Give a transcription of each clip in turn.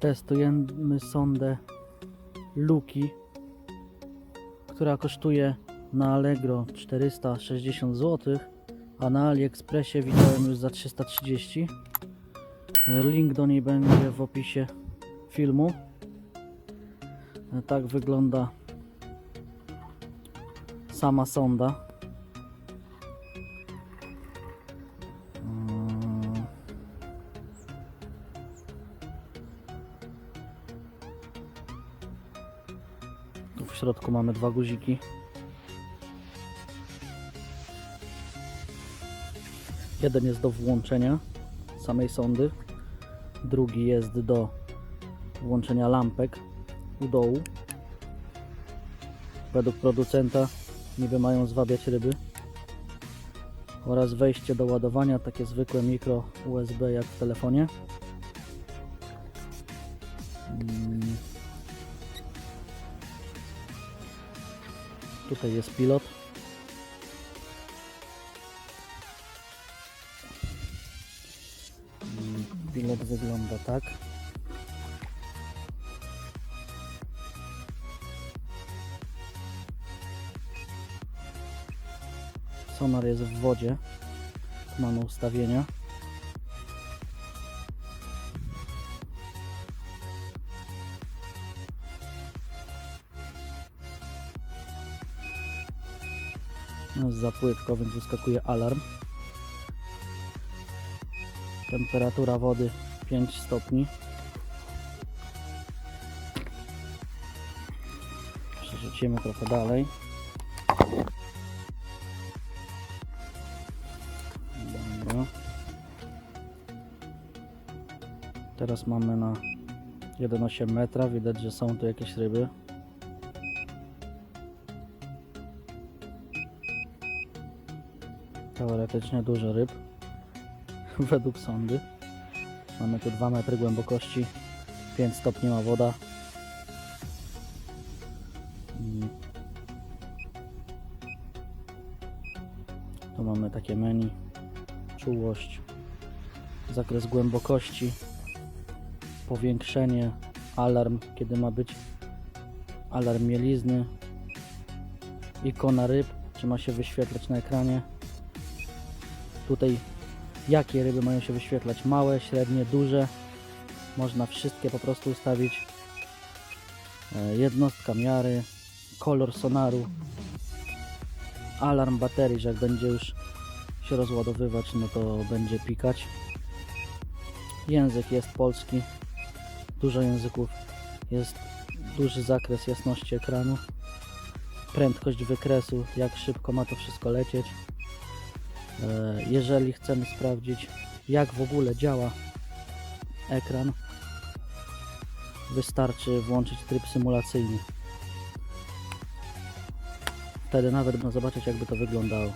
Testujemy sondę Luki, która kosztuje na Allegro 460 zł, a na AliExpressie widziałem już za 330. Link do niej będzie w opisie filmu. Tak wygląda sama sonda. Środku mamy dwa guziki. Jeden jest do włączenia samej sondy, drugi jest do włączenia lampek u dołu. Według producenta niby mają zwabiać ryby. Oraz wejście do ładowania, takie zwykłe mikro USB jak w telefonie. Tutaj jest pilot. Mm, Pilot wygląda tak. Sonar jest w wodzie. Mamy ustawienia. Za płytko, więc wyskakuje alarm. Temperatura wody 5 stopni. Przerzucimy trochę dalej. Dobra. Teraz mamy na 1,8 metra. Widać, że są tu jakieś ryby. Teoretycznie dużo ryb. Według sondy. Mamy tu 2 metry głębokości. 5 stopni ma woda. Mm. Tu mamy takie menu, czułość, zakres głębokości, powiększenie, alarm, kiedy ma być alarm mielizny, ikona ryb, czy ma się wyświetlać na ekranie. Tutaj jakie ryby mają się wyświetlać, małe, średnie, duże. Można wszystkie po prostu ustawić. E, Jednostka miary, kolor sonaru, alarm baterii, że jak będzie już się rozładowywać, no to będzie pikać. Język jest polski, dużo języków, jest duży zakres jasności ekranu, prędkość wykresu, jak szybko ma to wszystko lecieć. E, Jeżeli chcemy sprawdzić, jak w ogóle działa ekran, wystarczy włączyć tryb symulacyjny. Wtedy nawet można zobaczyć, jakby to wyglądało.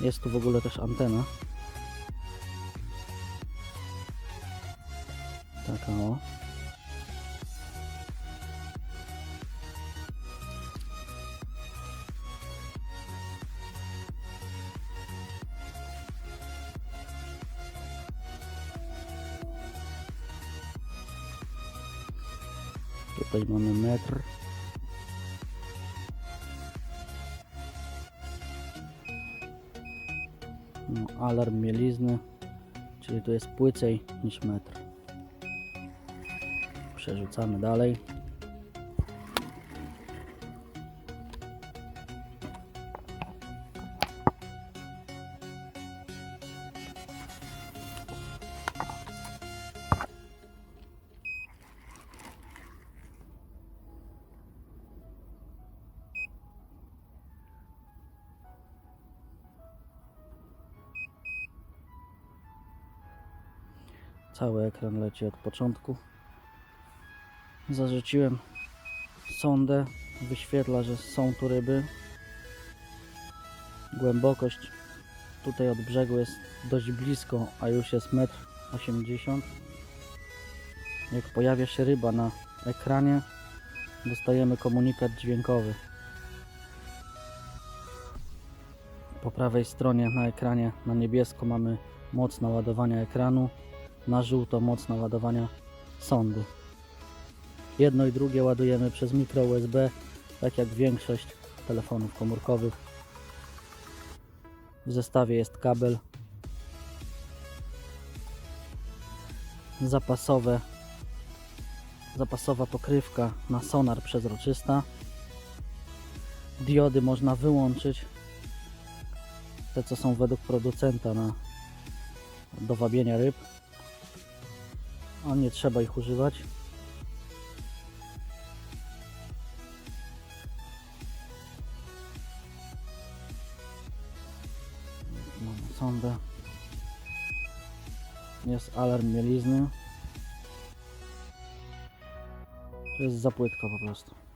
Jest tu w ogóle też antena. Taka o. Tutaj mamy metr. No, alarm mielizny, czyli tu jest płycej niż metr. Przerzucamy dalej. Cały ekran leci od początku. Zarzuciłem sondę. Wyświetla, że są tu ryby. Głębokość tutaj od brzegu jest dość blisko, a już jest 1,80 m. Jak pojawia się ryba na ekranie, dostajemy komunikat dźwiękowy. Po prawej stronie na ekranie na niebiesko mamy moc naładowania ekranu. Na żółto moc naładowania sondy. Jedno i drugie ładujemy przez mikro USB, tak jak większość telefonów komórkowych. W zestawie jest kabel zapasowe zapasowa pokrywka na sonar przezroczysta. Diody można wyłączyć. Te co są według producenta na do wabienia ryb. A nie trzeba ich używać. Mamy sondę. Jest alarm mielizny. To jest zapłytka po prostu.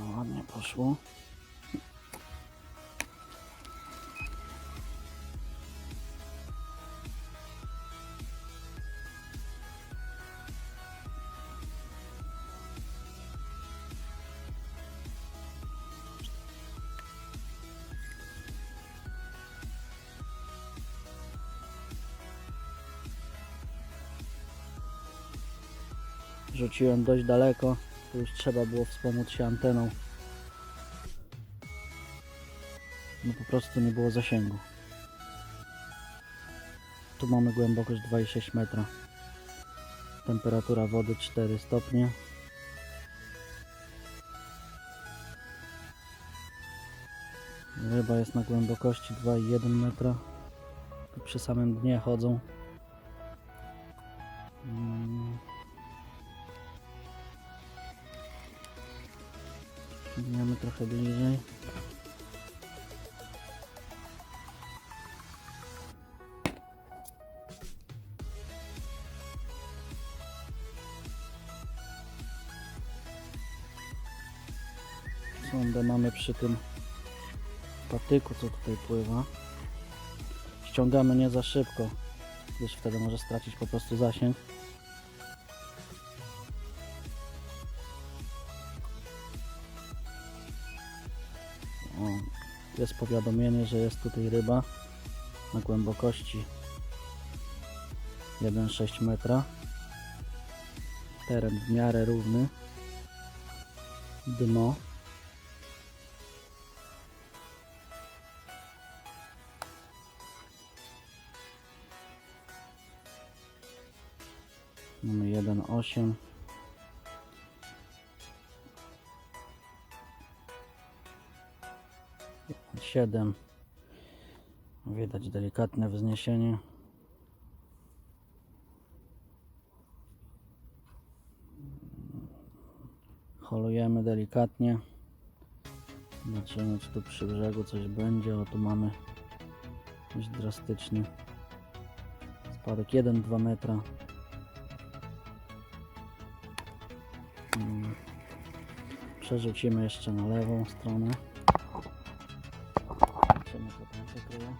No, Ładnie poszło. Rzuciłem dość daleko. Tu już trzeba było wspomóc się anteną. No po prostu nie było zasięgu. Tu mamy głębokość 2,6 metra. Temperatura wody 4 stopnie. Ryba jest na głębokości 2,1 metra. Przy samym dnie chodzą. Mm. Przyjdziemy trochę bliżej. Sondę mamy przy tym patyku, co tutaj pływa. Ściągamy nie za szybko, gdyż wtedy może stracić po prostu zasięg. O, jest powiadomienie, że jest tutaj ryba na głębokości 1,6 metra. Teren w miarę równy. Dno. Mamy 1,8 7 widać delikatne wzniesienie. Holujemy delikatnie. Zobaczymy czy tu przy brzegu coś będzie. O tu mamy dość drastyczny spadek. 1-2 metra. Mm. przerzucimy jeszcze na lewą stronę Kryje.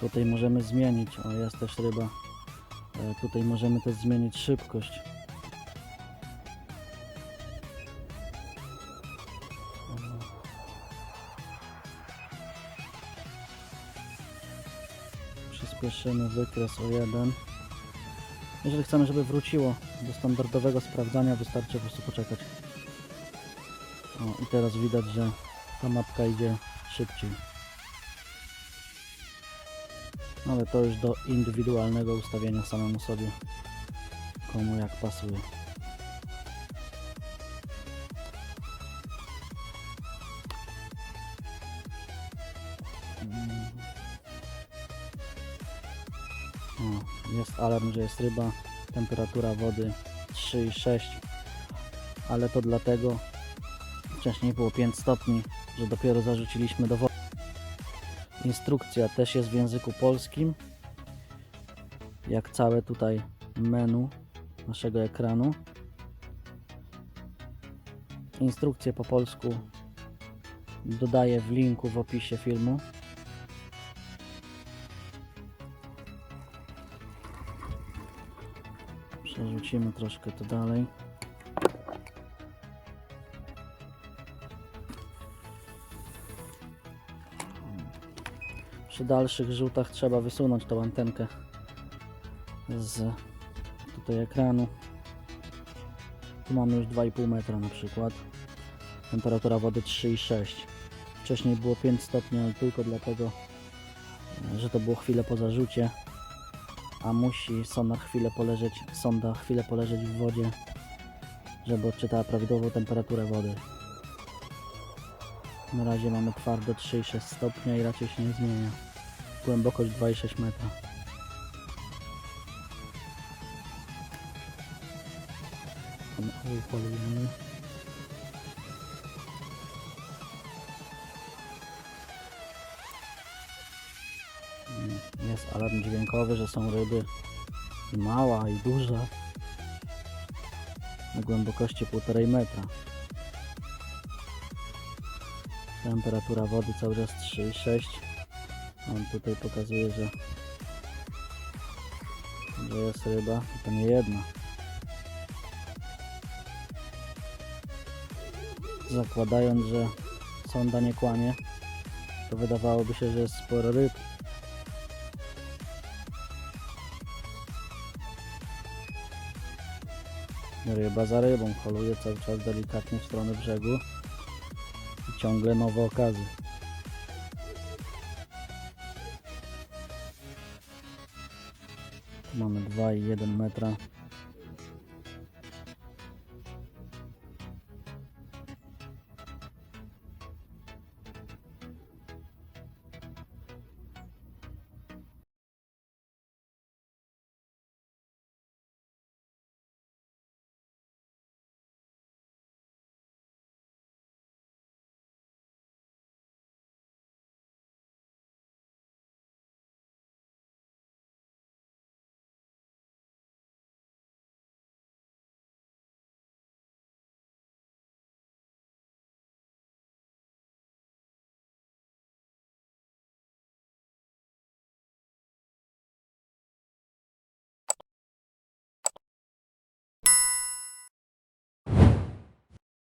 Tutaj możemy zmienić, o jest też ryba. E, Tutaj możemy też zmienić szybkość. Przyspieszymy wykres o 1. Jeżeli chcemy, żeby wróciło do standardowego sprawdzania, wystarczy po prostu poczekać. O, i teraz widać, że ta mapka idzie szybciej. Ale to już do indywidualnego ustawienia samemu sobie, komu jak pasuje. Mm. O, jest alarm, że jest ryba. Temperatura wody 3,6 ale to dlatego wcześniej było 5 stopni, że dopiero zarzuciliśmy do wody. Instrukcja też jest w języku polskim. Jak całe tutaj menu naszego dodaję w linku w opisie filmu. Przerzucimy troszkę to dalej. Przy dalszych rzutach trzeba wysunąć tą antenkę z tutaj ekranu. Tu mamy już 2,5 metra na przykład. Temperatura wody 3,6. Wcześniej było 5 stopni, ale tylko dlatego, że to było chwilę po zarzucie. A musi sonda chwilę poleżeć, sonda chwilę poleżeć w wodzie, żeby odczytała prawidłową temperaturę wody. Na razie mamy twardo 3,6 stopnia i raczej się nie zmienia. Głębokość 2,6 metra. Ten olej. Alarm dźwiękowy, że są ryby i mała i duża na głębokości 1,5 metra. Temperatura wody cały czas 3,6 On tutaj pokazuje, że, że jest ryba i to nie jedna. Zakładając, że sonda nie kłamie, to wydawałoby się, że jest sporo ryb. Ryba za rybą holuje cały czas delikatnie w stronę brzegu i ciągle nowe okazy. Tu mamy 2,1 metra